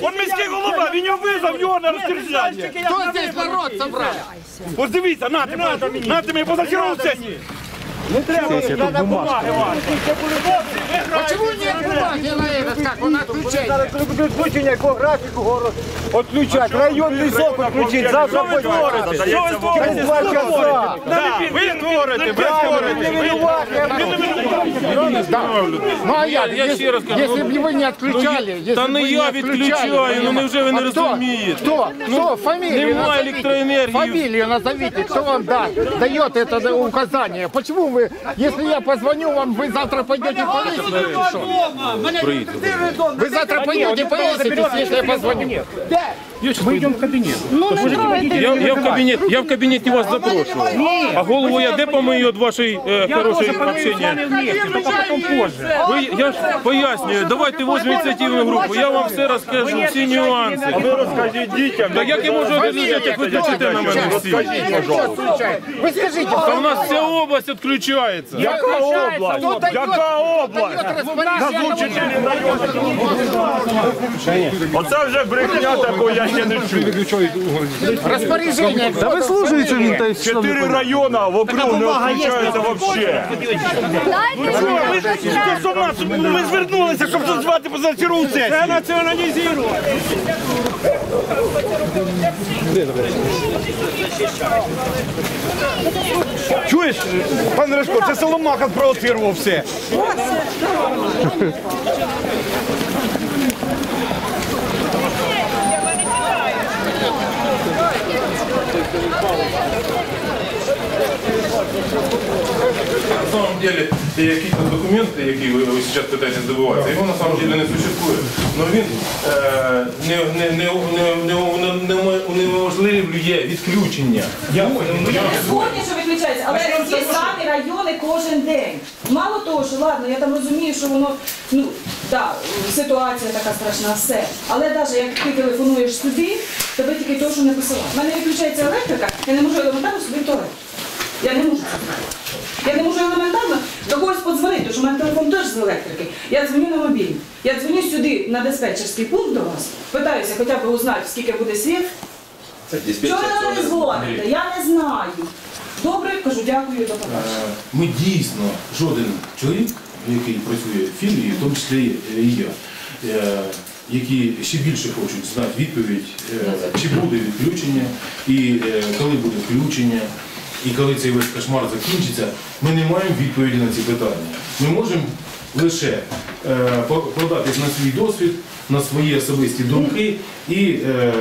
Он міський голова, він його визвав, його на розтерзяння. Хто здесь народ собрал? Ось дивіться, нате, нате мені позачергову сесію. Не треба, треба бумаги ваші. Почему нет бумаги на этот, как он отключение? Відключення якого графіку город відключать. Районний сок відключить. Завтра Що ви творите? Що ви творите? Два часа. Ви творите, ви Ну а я, я если, ще раз кажу, если ну, бы вы не отключали, если та бы не вы я не відключаю, отключали, ну невже ви не А хто? розумієте? Кто? Кто? Фамилию Нема назовите. електроенергії. Фамилию назовите, кто вам да, дает это указание. Почему вы, если я позвоню вам, вы завтра пойдете Что? Вы завтра поїдете, поїдете, если я позвоню. Ну не трогайте. Я, я, в кабінет, я в кабінеті вас запрошував. А голову я де помию від вашої е, хорошої общення? Ви, я ж пояснюю, давайте візьмемо ініціативну групу, я вам все розкажу, всі нюанси. Ви розкажіть дітям. Так як я можу розказати, як ви кричите на мене всі? Вы скажите, Та в нас вся область відключається. Яка область? Яка область? Оце вже брехня такого я ще не чув. Распоряжение. Та вислужується він та й що ви Чотири райони вокруг не відключаються взагалі. Ви ж сама, ми звернулися, щоб зазвати позачергову сесію. Це націоналізуємо. Чуєш, пан Рашко, це Соломаха спровоцирував все. Thank you. На самом деле, какие-то документы, які ви, сейчас пытаетесь добиватися, його на самом деле не существує. Но він е, не, не, не, не, не, не, не унеможливлює відключення. Згодні, що виключається, але ті самі райони кожен день. Мало того, що ладно, я там розумію, що воно ну так, ситуація така страшна, все. Але навіть як ти телефонуєш сюди, тебе тільки того, що не посилає. У мене виключається електрика, я не можу елементарно собі в туалет. Я не можу. це зробити. Я не можу елементарно до когось подзвонити, тому що в мене телефон теж з електрики. Я дзвоню на мобільний. Я дзвоню сюди на диспетчерський пункт до вас, питаюся хоча б узнати, скільки буде світ. Чого ви не дзвоните? Я не знаю. Добре, кажу, дякую, до побачення. Е, Ми дійсно, жоден чоловік, який працює в філії, в тому числі і я, е, які ще більше хочуть знати відповідь, е, чи буде відключення, і коли буде включення, і коли цей весь кошмар закінчиться, ми не маємо відповіді на ці питання. Ми можемо лише е, податись на свій досвід, на свої особисті думки і е,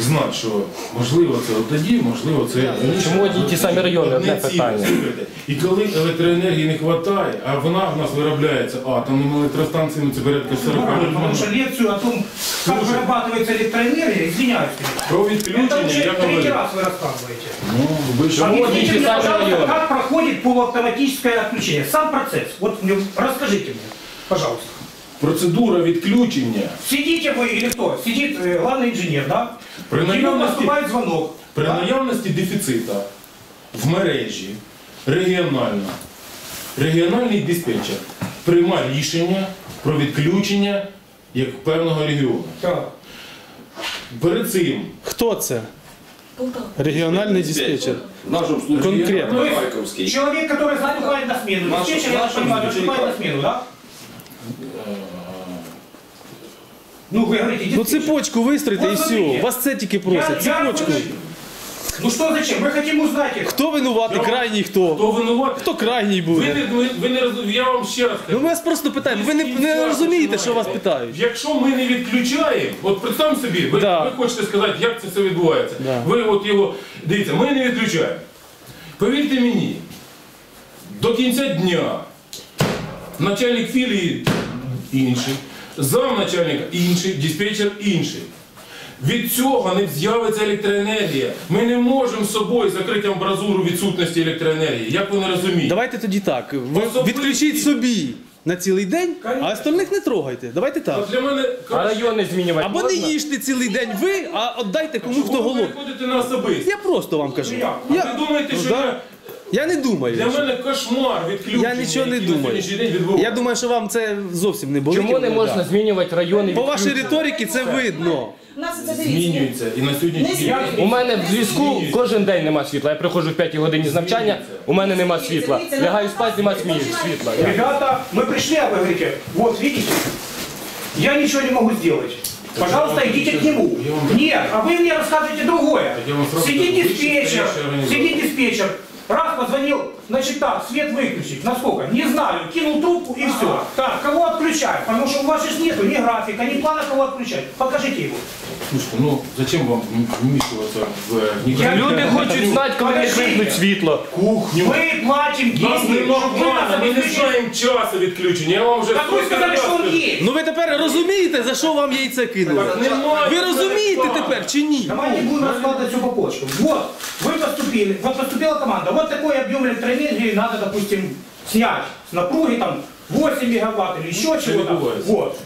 знати, що можливо це от тоді, можливо це Чому одні ті самі райони? Одне питання. слухайте. І коли електроенергії не вистачає, а вона в нас виробляється атомними електростанціями, це порядка 40 Потому что лекцию о том, как вырабатывается электроэнергия, извиняюсь. Про Это відключення, уже я третий говорю. раз вы рассказываете. Ну, ви ж одні Объясните ті мне, самі пожалуйста, райони. как проходит полуавтоматическое отключение. Сам процесс. Вот мне расскажите мне, пожалуйста. процедура відключення Сидите вы или кто? Сидит э, главный инженер, да? При Ему наявности- поступает звонок. при да? наявності дефіцита в мережі регіональна, регіональний диспетчер приймає рішення про відключення як певного регіону. Так. Перед цим Хто це? Регіональний диспетчер. В нашем случае Конкретно. Харьковский. Человек, который заступает на смену. Наш- Диспетчер, я так понимаю, заступает на смену, да? Ну, вы говорите, Ну диспетчер. цепочку вистроїте і все. Вас це тільки просять. Цепочку. Ну что зачем? Мы хотим узнать это. Хто винуватий, крайній хто? хто винуватий? Хто крайній Ви буде? не, ви, ви не роз- я вам ще раз Ну кажу. ми вас просто питаємо. Ви не, не розумієте, що вас питають. Якщо ми не відключаємо, от представте собі, ви, Да. ви хочете сказати, як це все відбувається. Да. Ви от його, дивіться, ми не відключаємо. Повірте мені, до кінця дня начальник філії інший, замначальник інший, диспетчер інший. Від цього не з'явиться електроенергія. Ми не можемо з собою закрити амбразуру відсутності електроенергії. Як ви не розумієте? Давайте тоді так. Ви Особисті. відключіть собі на цілий день, а остальних не трогайте. Давайте так. От Для мене А райони змінювати Або не можна? їжте цілий день ви, а віддайте кому хто ви голодний. на особисті. Я просто вам кажу. А Я... ви думаєте, Ну, що да. я Я не думаю. Для мене кошмар відключення. Я нічого не які на думаю. сьогоднішній день відбуваються. Я думаю, що вам це зовсім не болить. Чому не можна змінювати райони? По вашій відключення? риториці це видно. У нас це дивіться. Змінюється. І на сьогоднішній Не день У мене в зв'язку кожен день нема світла. Я приходжу в 5 годині з навчання, у мене нема світла. Лягаю спати, нема смі- світла. Ребята, мы пришли, а вы говорите, вот видите, я ничего не могу сделать. Пожалуйста, идите к нему. Нет, а вы мне рассказываете другое. я вам сразу Сидит скажу, вы диспетчер, чистейшая организация. сидит диспетчер, раз позвонил, значит так, свет выключить. Насколько? Не знаю, кинул трубку и все. Так, кого отключать? Потому что у вас же нету ни графика, ни плана, кого отключать. Покажите его. Слушайте, ну зачем вам вмішуватися в е, Я- Люди хочуть знати, коли не вимкнуть світло. кухню? Мы платим Нас деньги, нема чтобы вы плану, нас ми не обеспечили. знаємо часу відключення. Я вам вже Так вы сказали, что он есть. Ну ви тепер розумієте, за що вам яйце кинули? Так немає Ви розумієте плану. тепер чи ні? Давайте будем раскладывать все по полочкам. Вот, вы поступили, вот поступила команда, вот такой объем электроэнергии надо, допустим, снять с напруги там 8 мегаватт или еще чего-то. бывает. Вот.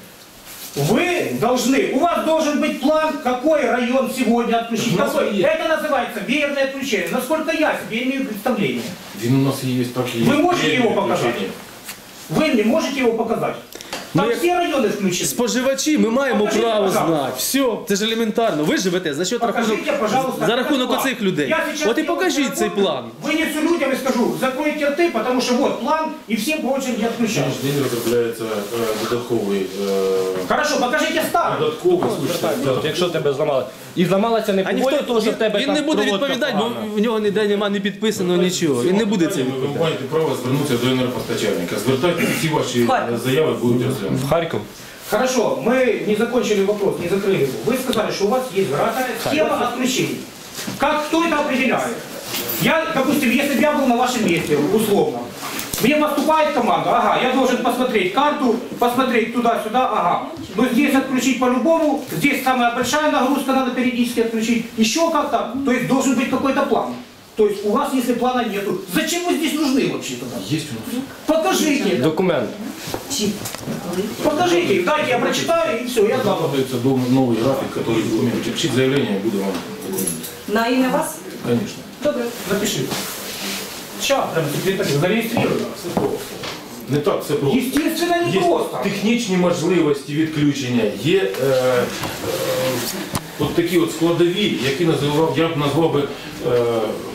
Вы должны, у вас должен быть план, какой район сегодня отключить. У нас Какой. есть. Это называется веерное отключение. Насколько я себе имею представление. Він у нас є так і є. Вы можете его Відключення. показать? Вы мне можете его показать? Там Ну, я- все районы включены. Споживачі, ми маємо Покажіть, право пожалуйста. знати. Все, це ж елементарно. Ви живете за счет рахунок, Покажите, пожалуйста, за этот рахунок план. оцих людей. Я сейчас От і делаю покажіть цей работу, план. Вынесу людям и скажу, закройте рты, потому что вот план, и всем по очереди отключают. Кожен день розробляється е, додатковий е, Хорошо, покажите старый. додатковий слушайте, От, якщо тебе зламали. І зламалася не А по ніхто волі того, що в тебе він, він не там буде проводка відповідати, бо погана. в нього ніде нема не підписано нічого. Він не буде це Ви відповідати. маєте право звернутися до енергопостачальника. Звертайтеся, всі ваші е, заяви будуть розглянуті. В Харків. Хорошо, мы не закончили вопрос, не закрыли его. Вы сказали, что у вас есть график, схема отключений. Как, кто это определяет? Я, допустим, если бы я был на вашем месте, условно, мне поступает команда, ага, я должен посмотреть карту, посмотреть туда-сюда, ага. Но здесь отключить по-любому, здесь самая большая нагрузка, надо периодически отключить, еще как-то, то есть должен быть какой-то план. То есть у вас, если плана нету, зачем вы здесь нужны вообще тогда? Є у нас. Покажите, Документ. покажите, дайте я прочитаю и все, я дам. Закладывается дом- новый график, который документ. Пишите заявление, буду вам документ. На ім'я вас? Конечно. Добре. Запиши. Сейчас, прям секретарь, зарегистрирую. Не так все просто. Естественно, не Є просто. технічні можливості відключення, є е, е, от такі от складові, які називав, я б назвав би е,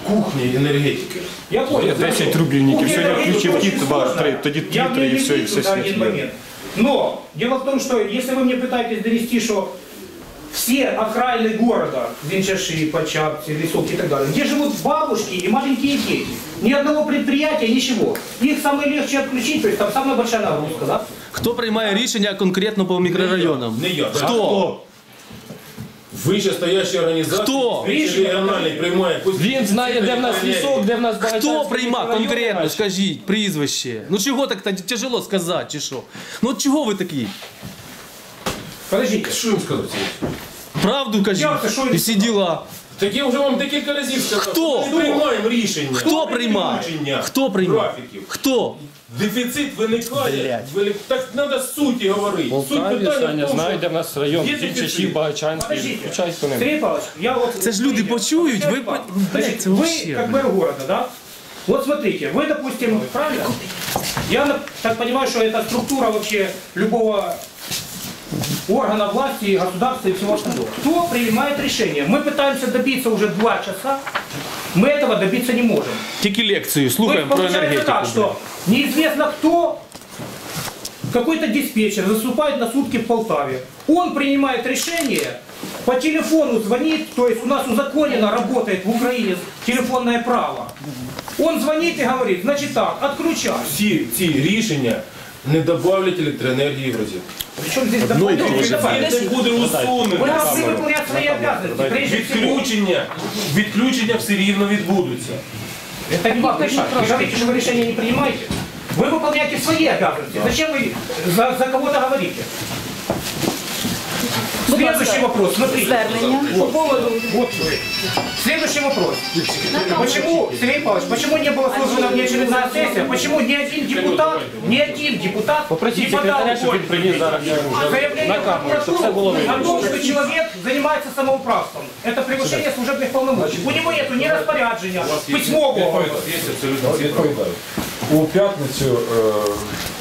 кухні енергетики. Я понял. 10 рублівників. Сьогодні включив кіт, два, три, тоді Я дві, три, і не все, і лезу все за один світ. момент. Но дело в том, что если вы мне пытаетесь донести, что все окраины города, Винчаши, Почапки, Лесовки и так далее, где живут бабушки и маленькие дети, ни одного предприятия, ничего. Их самое легче отключить, то есть там самая большая нагрузка, да? Хто приймає рішення конкретно по мікрорайонам? Не я. Хто? Вищестояща організація Хто? регіональний приймає Він знає, де в нас лісок, де в нас Хто Богатирський приймав конкретно? Скажіть, прізвище. Ну чого так та- тяжело сказати, чи що? Ну от чого ви такі? Подождіть, Що їм сказати? Правду кажіть. Я що І всі діла. Так я вже вам декілька разів сказав. Хто? Ми приймаємо рішення. Хто приймає? Відключення Хто приймає? Графіків. Хто? Дефіцит виникає. Вели- Так треба суті говорити. Суть Полтаві, питання в Саня, тому, знає, що де в нас район. Є Він дефіцит. часів Багачанський. Подождите. Включай по ним. Сергей Павлович, я вот... Це ж люди смотрите, почують, ви... Сергей Блядь, Значит, це вы вообще... как мэр города, да? Вот смотрите, вы, допустим, правильно? Я на- так понимаю, что это структура вообще любого органа власти, государства и всего остального. Кто принимает решение? Мы пытаемся добиться уже два часа, мы этого добиться не можем. Тільки лекцію То слухаємо есть про получается енергетику. так, что неизвестно кто, какой-то диспетчер заступает на сутки в Полтаве. Он принимает решение, по телефону звонит, то есть у нас узаконено работает в Украине телефонное право. Он звонит и говорит, значит так, отключай. всі ці рішення не добавлять електроенергії в розетку. Причем здесь дополнительные добавки? Це буде Вы усунено. должны выполнять свои обязанности. Прежде всего, Відключення, відключення все рівно відбудуться. это не вам решать. Вы говорите, что вы решение не принимаете. Вы выполняете свои обязанности. Зачем вы за, за кого-то говорите? Следующий вопрос, смотрите. звернення по поводу Вот. Следующий вопрос. Почему, Сергей Павлович, почему не была созвана внеочередная сессия? Почему ни один депутат, ни один депутат Попросіть не подал секретаря, щоб він приніс зараз заявление на в камеру, щоб все було прокуратуру видно. о том, что человек занимается самоуправством. Это превышение служебных полномочий. У него нету ни распоряджения, письмового. Є абсолютно всі права. Відповідаю. У п'ятницю е, е, діп-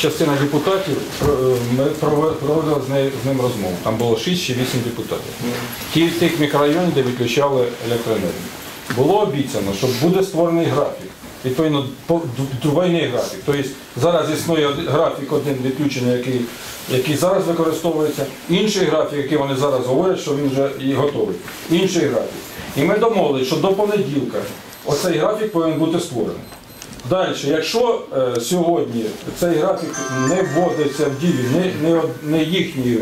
частина депутатів е, ми проводили з, ним розмову. Там було 6 чи 8 депутатів. Ті тих мікрорайонів, де відключали електроенергію. Було обіцяно, що буде створений графік. Відповідно, двойний графік. Тобто зараз існує графік один відключення, який, який зараз використовується, інший графік, який вони зараз говорять, що він вже і готовий. Інший графік. І ми домовилися, що до понеділка оцей графік повинен бути створений. Далі, якщо е, сьогодні цей графік не вводиться в дію, не, не, не їхні, е,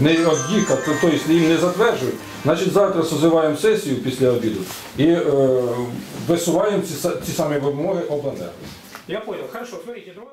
не обдіка, то- тобто їм не затверджують, значить завтра созиваємо сесію після обіду і е, висуваємо ці, ці самі вимоги обленерго. Я зрозумів. Хорошо, смотрите, другой